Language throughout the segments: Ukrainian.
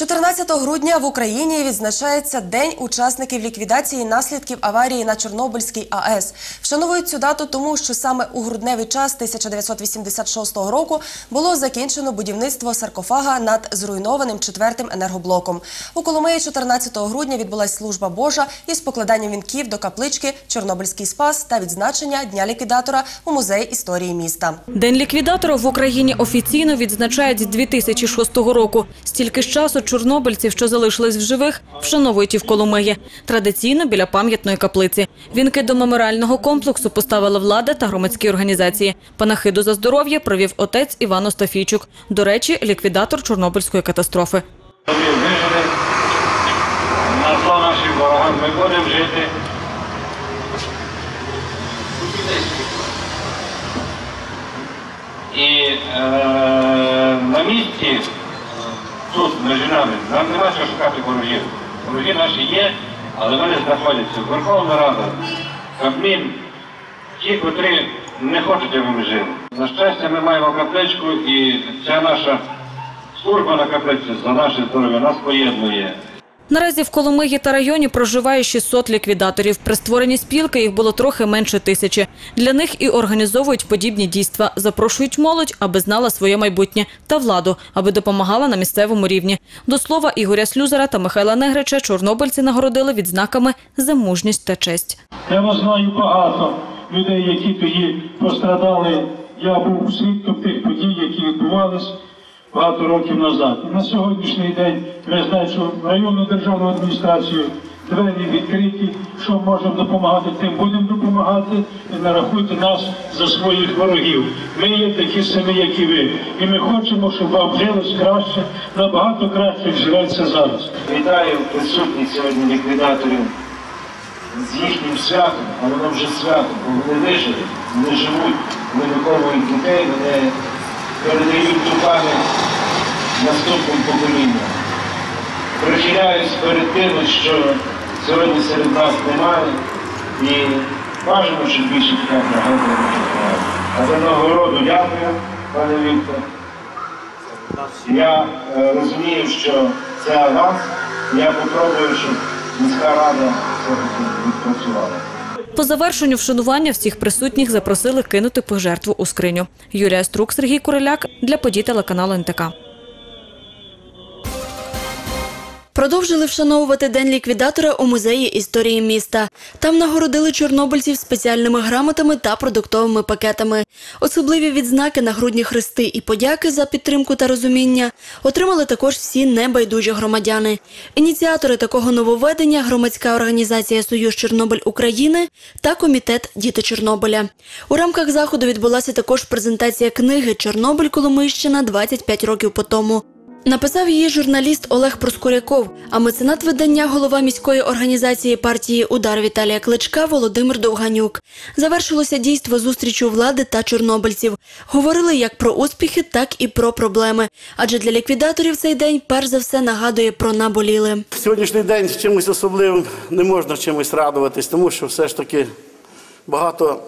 14 грудня в Україні відзначається День учасників ліквідації наслідків аварії на Чорнобильській АЕС. Вшановують цю дату тому, що саме у грудневий час 1986 року було закінчено будівництво саркофага над зруйнованим четвертим енергоблоком. У Коломиї 14 грудня відбулась служба Божа із покладанням вінків до каплички Чорнобильський спас та відзначення Дня ліквідатора у музеї історії міста. День ліквідатора в Україні офіційно відзначають з 2006 року. Стільки ж часу чорнобильців, що залишились в живих, вшановують і в Коломиї. Традиційно біля пам'ятної каплиці. Вінки до меморіального комплексу поставила влада та громадські організації. Панахиду за здоров'я провів отець Іван Остафійчук. До речі, ліквідатор Чорнобильської катастрофи. На зло нашим ворогам. Ми будемо жити. І е, нами нам нема що шукати ворогів. Вороги наші є, але вони знаходяться. Верховна Рада, Кабмін, ті, котрі не хочуть, аби ми жили. На щастя, ми маємо капличку і ця наша служба на каплиці за наше здоров'я нас поєднує. Наразі в Коломиї та районі проживає 600 ліквідаторів. При створенні спілки їх було трохи менше тисячі. Для них і організовують подібні дійства. Запрошують молодь, аби знала своє майбутнє, та владу, аби допомагала на місцевому рівні. До слова, Ігоря Слюзера та Михайла Негрича чорнобильці нагородили відзнаками за мужність та честь. Я знаю багато людей, які тоді пострадали. Я був свідком тих подій, які відбувались багато років назад. І на сьогоднішній день знаємо, що районну державну адміністрацію двері відкриті. Що можемо допомагати, тим будемо допомагати. І не рахуйте нас за своїх ворогів. Ми є такі самі, як і ви. І ми хочемо, щоб вам жилось краще, набагато краще, живеться зараз. Вітаю присутніх сьогодні ліквідаторів з їхнім святом, а воно вже свято, бо вони вижили, вони живуть, вони виховують дітей, вони передають ту пам'ять наступним поколінням. Прихиляюсь перед тими, що сьогодні серед нас немає, і бажано, щоб більше таких нагадували. А за нагороду дякую, пане Віктор. Я е, розумію, що це аванс. Я попробую, щоб міська рада все-таки відпрацювала. По завершенню вшанування всіх присутніх запросили кинути пожертву у скриню. Юлія Струк, Сергій Куриляк для подій телеканалу НТК. Продовжили вшановувати День ліквідатора у музеї історії міста. Там нагородили чорнобильців спеціальними грамотами та продуктовими пакетами. Особливі відзнаки на грудні хрести і подяки за підтримку та розуміння отримали також всі небайдужі громадяни. Ініціатори такого нововведення – громадська організація Союз Чорнобиль України та комітет Діти Чорнобиля. У рамках заходу відбулася також презентація книги Чорнобиль Коломийщина 25 років по тому. Написав її журналіст Олег Проскуряков, а меценат видання голова міської організації партії Удар Віталія Кличка Володимир Довганюк. Завершилося дійство зустрічу влади та чорнобильців. Говорили як про успіхи, так і про проблеми. Адже для ліквідаторів цей день перш за все нагадує про наболіле. Сьогоднішній день чимось особливим не можна чимось радуватись, тому що все ж таки багато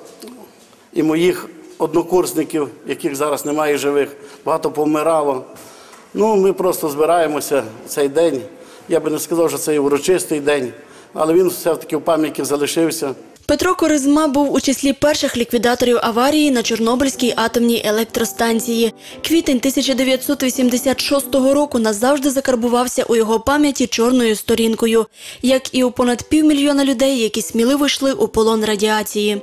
і моїх однокурсників, яких зараз немає живих, багато помирало. Ну, ми просто збираємося цей день. Я би не сказав, що це і урочистий день, але він все-таки в пам'яті залишився. Петро Коризма був у числі перших ліквідаторів аварії на Чорнобильській атомній електростанції. Квітень 1986 року назавжди закарбувався у його пам'яті чорною сторінкою, як і у понад півмільйона людей, які сміливо йшли у полон радіації.